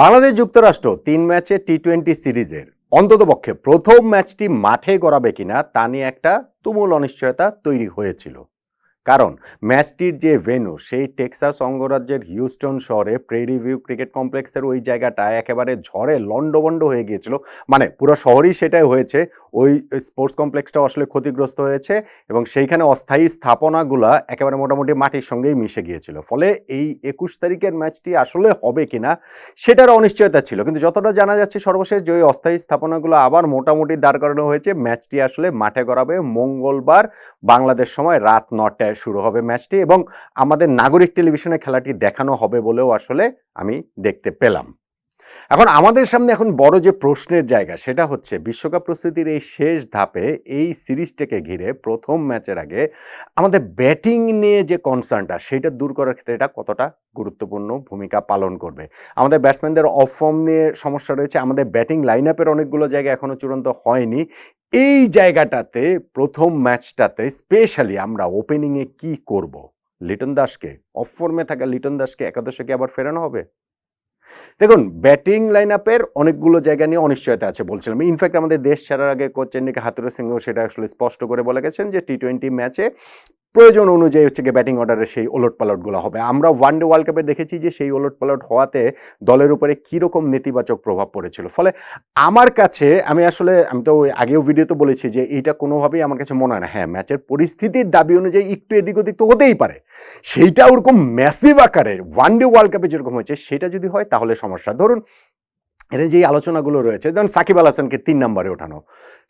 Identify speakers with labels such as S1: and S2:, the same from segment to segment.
S1: বাংলাদেশ যুক্তরাষ্ট্র তিন ম্যাচে টি টোয়েন্টি সিরিজের অন্ততপক্ষে প্রথম ম্যাচটি মাঠে গড়াবে কিনা তা নিয়ে একটা তুমুল অনিশ্চয়তা তৈরি হয়েছিল। কারণ ম্যাচটির যে ভেন্যু সেই টেক্সাস অঙ্গরাজ্যের হিউস্টন শহরে প্রেরি ভিউ ক্রিকেট কমপ্লেক্সের ওই জায়গাটা একেবারে ঝড়ে লন্ডভন্ড হয়ে গিয়েছিল। মানে পুরো শহরই সেটাই হয়েছে। ওই স্পোর্টস কমপ্লেক্সটাও আসলে ক্ষতিগ্রস্ত হয়েছে এবং সেইখানে অস্থায়ী স্থাপনাগুলা একেবারে মোটামুটি মাটির সঙ্গেই মিশে গিয়েছিল। ফলে এই একুশ তারিখের ম্যাচটি আসলে হবে কিনা সেটার অনিশ্চয়তা ছিল। কিন্তু যতটা জানা যাচ্ছে সর্বশেষ যে ওই অস্থায়ী স্থাপনাগুলো আবার মোটামুটি দাঁড় করানো হয়েছে, ম্যাচটি আসলে মাঠে গড়াবে মঙ্গলবার বাংলাদেশ সময় রাত নটায়। শুরু হবে ম্যাচটি এবং আমাদের নাগরিক টেলিভিশনে খেলাটি দেখানো হবে বলেও আসলে আমি দেখতে পেলাম। এখন আমাদের সামনে এখন বড় যে প্রশ্নের জায়গা সেটা হচ্ছে বিশ্বকাপ প্রস্তুতির এই শেষ ধাপে এই সিরিজটাকে ঘিরে প্রথম ম্যাচের আগে আমাদের ব্যাটিং নিয়ে যে কনসার্নটা সেটা দূর করার ক্ষেত্রে এটা কতটা গুরুত্বপূর্ণ ভূমিকা পালন করবে? আমাদের ব্যাটসম্যানদের অফ ফর্ম নিয়ে সমস্যা রয়েছে, আমাদের ব্যাটিং লাইন আপের অনেকগুলো জায়গা এখনও চূড়ান্ত হয়নি। এই জায়গাটাতে, প্রথম ম্যাচটাতে স্পেশালি আমরা ওপেনিংয়ে কি করব? লিটন দাসকে অফ ফর্মে থাকা লিটন দাসকে একাদশে কি আবার ফেরানো হবে? দেখুন ব্যাটিং লাইন আপের অনেকগুলো জায়গা নিয়ে অনিশ্চয়তা আছে বলছিলাম। ইনফ্যাক্ট আমাদের দেশ ছাড়ার আগে কোচ চেন্নিকে হাতুরা সিংহ সেটা আসলে স্পষ্ট করে বলে গেছেন যে টি টোয়েন্টি ম্যাচে প্রয়োজন অনুযায়ী হচ্ছে গিয়ে ব্যাটিং অর্ডারের সেই ওলট পালটগুলো হবে। আমরা ওয়ান ডে ওয়ার্ল্ড কাপে দেখেছি যে সেই ওলট পালট হওয়াতে দলের উপরে কীরকম নেতিবাচক প্রভাব পড়েছিল। ফলে আমার কাছে, আমি আসলে, আমি তো আগেও ভিডিওতে বলেছি যে এইটা কোনোভাবেই আমার কাছে মনে হয় না। হ্যাঁ ম্যাচের পরিস্থিতির দাবি অনুযায়ী একটু এদিক ওদিক তো হতেই পারে। সেইটা ওরকম ম্যাসিভ আকারে ওয়ান ডে ওয়ার্ল্ড কাপে যেরকম হয়েছে, সেটা যদি হয় তাহলে সমস্যা। ধরুন এটা যেই আলোচনাগুলো রয়েছে, যেমন সাকিব আল হাসানকে তিন নম্বরে ওঠানো।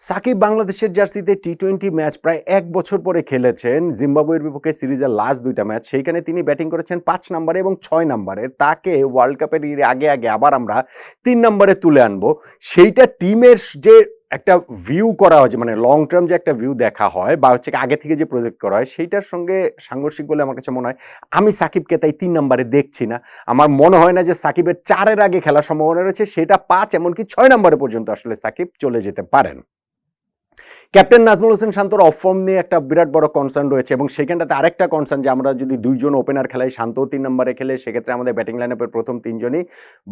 S1: সাকিব বাংলাদেশের জার্সিতে টি টোয়েন্টি ম্যাচ প্রায় এক বছর পরে খেলেছেন। জিম্বাবুয়ের বিপক্ষে সিরিজের লাস্ট দুইটা ম্যাচ, সেইখানে তিনি ব্যাটিং করেছেন পাঁচ নম্বরে এবং ছয় নম্বরে। তাকে ওয়ার্ল্ড কাপের আগে আগে আবার আমরা তিন নম্বরে তুলে আনব। সেইটা টিমের যে একটা ভিউ করা হয়েছে মানে লং টার্ম যে একটা ভিউ দেখা হয় বা হচ্ছে আগে থেকে যে প্রজেক্ট করা হয়, সেইটার সঙ্গে সাংঘর্ষিক বলে আমার কাছে মনে হয়, আমি সাকিবকে তাই তিন নম্বরে দেখছি না। আমার মনে হয় না যে সাকিবের চারের আগে খেলার সম্ভাবনা রয়েছে, সেটা পাঁচ, এমনকি ছয় নম্বরে পর্যন্ত আসলে সাকিব চলে যেতে পারেন। ক্যাপ্টেন নাজমুল হোসেন শান্তর অফ ফর্ম নিয়ে একটা বিরাট বড় কনসার্ন রয়েছে এবং সেখানটাতে আরেকটা কনসার্ন যে আমরা যদি দুইজন ওপেনার খেলাই শান্ত তিন নম্বরে খেলে, সেক্ষেত্রে আমাদের ব্যাটিং লাইন আপের প্রথম তিনজনই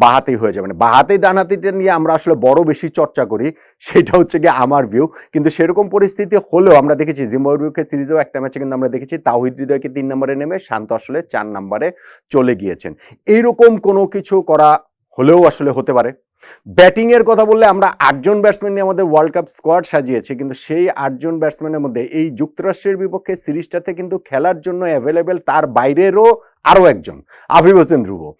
S1: বাহাতেই হয়ে যাবে। মানে বাহাতে, ডানহাতিটা নিয়ে আমরা আসলে বড় বেশি চর্চা করি, সেটা হচ্ছে গিয়ে আমার ভিউ কিন্তু সেরকম পরিস্থিতি হলেও আমরা দেখেছি জিম্বাবুর বিপক্ষে সিরিজেও একটা ম্যাচে কিন্তু আমরা দেখেছি তাহিদ হৃদয়কে তিন নম্বরে নেমে শান্ত আসলে চার নম্বরে চলে গিয়েছেন। এইরকম কোনো কিছু করা হলেও আসলে হতে পারে। ব্যাটিং এর কথা বললে আমরা আটজন ব্যাটসম্যান নিয়ে আমাদের ওয়ার্ল্ড কাপ স্কোয়াড সাজিয়েছি, কিন্তু সেই আটজন ব্যাটসম্যানের মধ্যে এই যুক্তরাষ্ট্রের বিপক্ষে সিরিজটাতে কিন্তু খেলার জন্য অ্যাভেলেবেল তার বাইরেরও আরও একজন আফিব হোসেন রুবো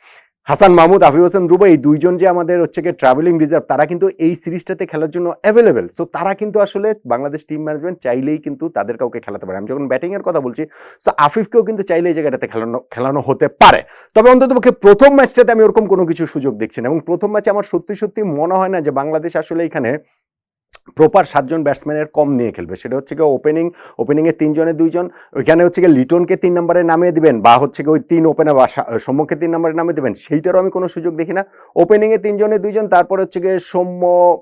S1: হাসান মাহমুদ, আফিফ হোসেন রুবো এই দুইজন যে আমাদের হচ্ছে গিয়ে ট্রাভেলিং রিজার্ভ তারা কিন্তু এই সিরিজটাতে খেলার জন্য অ্যাভেলেবেল সো তারা কিন্তু আসলে বাংলাদেশ টিম ম্যানেজমেন্ট চাইলেই কিন্তু তাদের কাউকে খেলাতে পারে। আমি যখন ব্যাটিংয়ের কথা বলছি সো আফিফকেও কিন্তু চাইলে এই জায়গাটাতে খেলানো খেলানো হতে পারে। তবে অন্ততপক্ষে প্রথম ম্যাচটাতে আমি ওরকম কোনো কিছু সুযোগ দেখছি না। এবং প্রথম ম্যাচে আমার সত্যি সত্যি মনে হয় না যে বাংলাদেশ আসলে এখানে প্রপার সাতজন ব্যাটসম্যানের কম নিয়ে খেলবে। সেটা হচ্ছে গিয়ে ওপেনিং ওপেনিংয়ে তিনজনে দুইজন, ওইখানে হচ্ছে গিয়ে লিটনকে তিন নম্বরে নামিয়ে দিবেন, বা হচ্ছে গিয়ে ওই তিন ওপেনার বা সা- সম্মুখে তিন নম্বরে নামিয়ে দেবেন, সেইটারও আমি কোনো সুযোগ দেখি না। ওপেনিংয়ে তিনজনে দুইজন, তারপর হচ্ছে গিয়ে সৌম্য,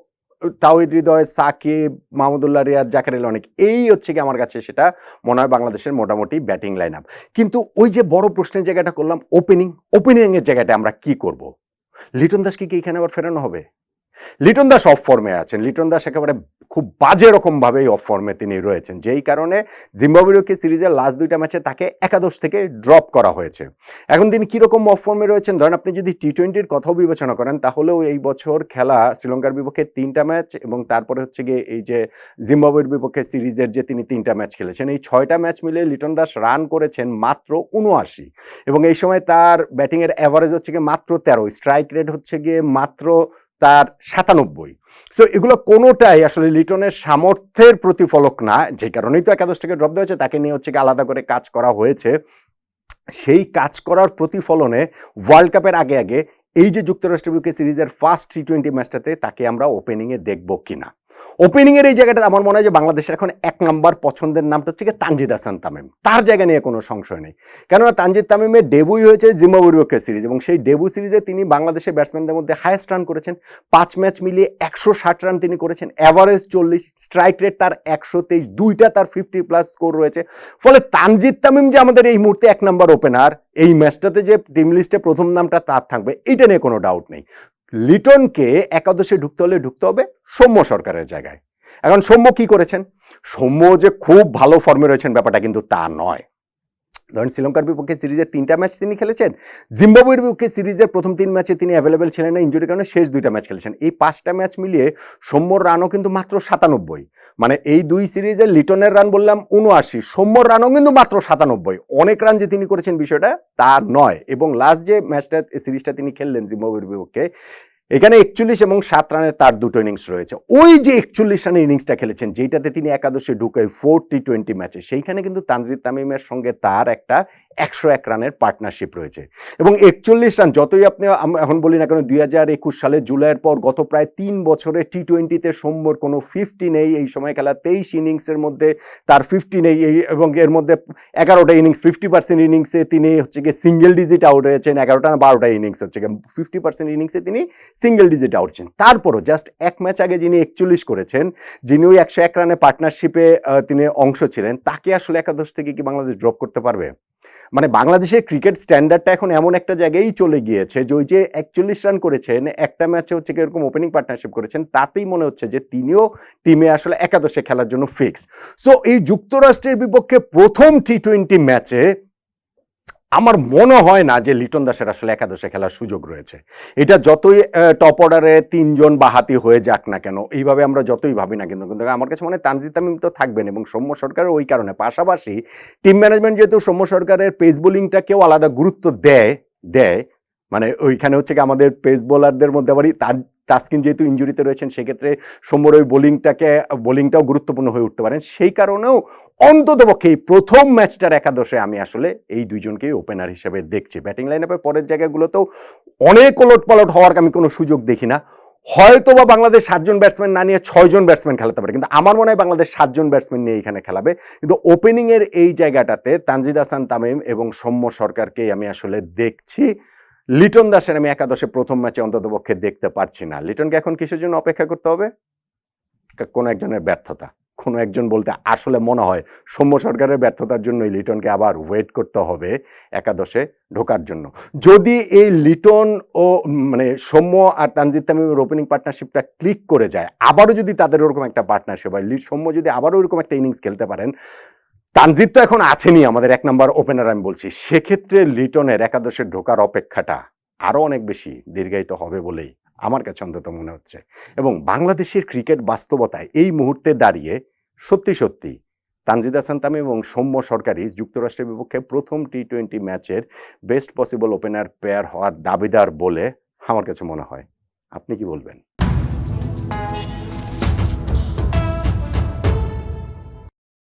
S1: তাওহিদ হৃদয়, সাকিব, মাহমুদুল্লাহ রিয়াদ জাকারিল অনেক এই হচ্ছে কি আমার কাছে সেটা মনে হয় বাংলাদেশের মোটামুটি ব্যাটিং লাইন আপ কিন্তু ওই যে বড় প্রশ্নের জায়গাটা করলাম ওপেনিং ওপেনিংয়ের জায়গাটা আমরা কি করব? লিটন দাসকে কি এখানে আবার ফেরানো হবে? লিটন দাস অফ ফর্মে আছেন। লিটন দাস একেবারে খুব বাজে রকমভাবেই অফ ফর্মে তিনি রয়েছেন। যেই কারণে জিম্বাবুয়েকে সিরিজের লাস্ট দুইটা ম্যাচে তাকে একাদশ থেকে ড্রপ করা হয়েছে। এখন তিনি কীরকম অফ ফর্মে রয়েছেন? ধরেন আপনি যদি টি টোয়েন্টির কথাও বিবেচনা করেন, তাহলেও এই বছর খেলা শ্রীলঙ্কার বিপক্ষে তিনটা ম্যাচ এবং তারপরে হচ্ছে গিয়ে এই যে জিম্বাবুয়ের বিপক্ষে সিরিজের যে তিনি তিনটা ম্যাচ খেলেছেন, এই ছয়টা ম্যাচ মিলে লিটন দাস রান করেছেন মাত্র উনআশি। এবং এই সময় তার ব্যাটিংয়ের অ্যাভারেজ হচ্ছে গিয়ে মাত্র তেরো স্ট্রাইক রেট হচ্ছে গিয়ে মাত্র তার সাতানব্বই। সো এগুলো কোনোটাই আসলে লিটনের সামর্থ্যের প্রতিফলক না, যে কারণেই তো একাদশ থেকে ড্রপ দেওয়া হয়েছে, তাকে নিয়ে হচ্ছে আলাদা করে কাজ করা হয়েছে। সেই কাজ করার প্রতিফলনে ওয়ার্ল্ড কাপের আগে আগে এই যে যুক্তরাষ্ট্রের বিপক্ষে সিরিজের ফার্স্ট টি টোয়েন্টি ম্যাচটাতে তাকে আমরা ওপেনিংয়ে দেখব কিনা। ওপেনিংয়ের এই জায়গাটা আমার মনে হয় যে বাংলাদেশের এখন এক নাম্বার পছন্দের নামটা হচ্ছে তানজিদ হাসান তামিম। তার জায়গা নিয়ে কোনো সংশয় নেই। কেননা তানজিদ তামিমের ডেবুই হয়েছে জিম্বাবুয়ের বিপক্ষে সিরিজ এবং সেই ডেবু সিরিজে তিনি বাংলাদেশের ব্যাটসম্যানদের মধ্যে হায়েস্ট রান করেছেন। পাঁচ ম্যাচ মিলিয়ে একশো ষাট রান তিনি করেছেন। অ্যাভারেজ চল্লিশ স্ট্রাইক রেট তার একশো তেইশ, দুইটা তার ফিফটি প্লাস স্কোর রয়েছে। ফলে তানজিদ তামিম যে আমাদের এই মুহূর্তে এক নাম্বার ওপেনার এই ম্যাচটাতে যে টিম লিস্টে প্রথম নামটা তার থাকবে, এটা নিয়ে কোনো ডাউট নেই। লিটনকে একাদশে ঢুকতে হলে ঢুকতে হবে সৌম্য সরকারের জায়গায়। এখন সৌম্য কি করেছেন? সৌম্য যে খুব ভালো ফর্মে রয়েছেন ব্যাপারটা কিন্তু তা নয়। ধরেন শ্রীলঙ্কার বিপক্ষে সিরিজের তিনটা ম্যাচ তিনি খেলেছেন, জিম্বাবুয়ের বিপক্ষে সিরিজের প্রথম তিন ম্যাচে তিনি অ্যাভেলেবেল ছিলেন না ইঞ্জুরির কারণে শেষ দুইটা ম্যাচ খেলেছেন। এই পাঁচটা ম্যাচ মিলিয়ে সৌম্যর রানও কিন্তু মাত্র সাতানব্বই। মানে এই দুই সিরিজের লিটনের রান বললাম উনআশি সৌম্যর রানও কিন্তু মাত্র সাতানব্বই। অনেক রান যে তিনি করেছেন বিষয়টা তা নয়। এবং লাস্ট যে ম্যাচটা সিরিজটা তিনি খেললেন জিম্বাবুয়ের বিপক্ষে এখানে একচল্লিশ এবং সাত রানের তার দুটো ইনিংস রয়েছে। ওই যে একচল্লিশ রানের ইনিংসটা খেলেছেন যেটাতে তিনি একাদশে ঢুকে ফোর টি টোয়েন্টি ম্যাচে সেইখানে কিন্তু তানজিদ তামিমের সঙ্গে তার একটা একশো এক রানের পার্টনারশিপ রয়েছে। এবং একচল্লিশ রান, যতই আপনি এখন বলি না কেন, দুই হাজার একুশ সালে জুলাইয়ের পর গত প্রায় তিন বছরে টি টোয়েন্টিতে সম্বর কোনো ফিফটি নেই, এই সময় খেলা তেইশ ইনিংসের মধ্যে তার ফিফটি নেই, এই এবং এর মধ্যে এগারোটা ইনিংস ফিফটি পার্সেন্ট ইনিংসে তিনি হচ্ছে গিয়ে সিঙ্গেল ডিজিট আউট হয়েছেন, এগারোটা না বারোটা ইনিংস হচ্ছে গিয়ে ফিফটি পার্সেন্ট ইনিংসে তিনি সিঙ্গেল ডিজিট আউট ছিলেন তারপরও জাস্ট এক ম্যাচ আগে যিনি একচল্লিশ করেছেন, যিনি ওই একশো এক রানে পার্টনারশিপে তিনি অংশ ছিলেন, তাকে আসলে একাদশ থেকে কি বাংলাদেশ ড্রপ করতে পারবে? মানে বাংলাদেশের ক্রিকেট স্ট্যান্ডার্ডটা এখন এমন একটা জায়গায়ই চলে গিয়েছে যে ওই যে একচল্লিশ রান করেছেন, একটা ম্যাচে হচ্ছে এরকম ওপেনিং পার্টনারশিপ করেছেন, তাতেই মনে হচ্ছে যে তিনিও টিমে আসলে একাদশে খেলার জন্য ফিক্সড সো এই যুক্তরাষ্ট্রের বিপক্ষে প্রথম টি টোয়েন্টি ম্যাচে আমার মনে হয় না যে লিটন দাসের আসলে একাদশে খেলার সুযোগ রয়েছে। এটা যতই টপ অর্ডারে তিনজন বাহাতি হয়ে যাক না কেন, এইভাবে আমরা যতই ভাবি না কিন্তু কিন্তু আমার কাছে মনে হয় তানজিদ তামিম তো থাকবেন এবং সৌম্য সরকারের ওই কারণে। পাশাপাশি টিম ম্যানেজমেন্ট যেহেতু সৌম্য সরকারের পেস বোলিংটাকেও আলাদা গুরুত্ব দেয় দেয় মানে ওইখানে হচ্ছে কি আমাদের পেস বোলারদের মধ্যে আবার তার তাস্কিন যেহেতু ইঞ্জুরিতে রয়েছেন, সেক্ষেত্রে সৌম্যর ওই বোলিংটাকে বোলিংটাও গুরুত্বপূর্ণ হয়ে উঠতে পারেন। সেই কারণেও অন্ততপক্ষে এই প্রথম ম্যাচটার একাদশে আমি আসলে এই দুইজনকেই ওপেনার হিসেবে দেখছি। ব্যাটিং লাইন আপের পরের জায়গাগুলোতেও অনেক ওলট পালট হওয়ার আমি কোনো সুযোগ দেখি না। হয়তো বা বাংলাদেশ সাতজন ব্যাটসম্যান না নিয়ে ছয়জন ব্যাটসম্যান খেলাতে পারে, কিন্তু আমার মনে হয় বাংলাদেশ সাতজন ব্যাটসম্যান নিয়ে এখানে খেলাবে। কিন্তু ওপেনিংয়ের এই জায়গাটাতে তানজিদ হাসান তামিম এবং সৌম্য সরকারকেই আমি আসলে দেখছি। লিটন দাসের আমি একাদশে প্রথম ম্যাচে অন্ততপক্ষে দেখতে পারছি না। লিটনকে এখন কিসের জন্য অপেক্ষা করতে হবে? কোনো একজনের ব্যর্থতা। কোনো একজন বলতে আসলে মনে হয় সৌম্য সরকারের ব্যর্থতার জন্যই লিটনকে আবার ওয়েট করতে হবে একাদশে ঢোকার জন্য। যদি এই লিটন ও মানে সৌম্য আর তানজিদ তামিমের ওপেনিং পার্টনারশিপটা ক্লিক করে যায়, আবারও যদি তাদের ওরকম একটা পার্টনারশিপ হয় সৌম্য যদি আবারও ওরকম একটা ইনিংস খেলতে পারেন তানজিদ তো এখন আছেনি আমাদের এক নম্বর ওপেনার আমি বলছি। সেক্ষেত্রে লিটনের একাদশে ঢোকার অপেক্ষাটা আরও অনেক বেশি দীর্ঘায়িত হবে বলেই আমার কাছে অন্তত মনে হচ্ছে। এবং বাংলাদেশের ক্রিকেট বাস্তবতায় এই মুহূর্তে দাঁড়িয়ে সত্যি সত্যি তানজিদ হাসান তামিম এবং সৌম্য সরকারি যুক্তরাষ্ট্রের বিপক্ষে প্রথম টি টোয়েন্টি ম্যাচের বেস্ট পসিবল ওপেনার পেয়ার হওয়ার দাবিদার বলে আমার কাছে মনে হয়। আপনি কি বলবেন?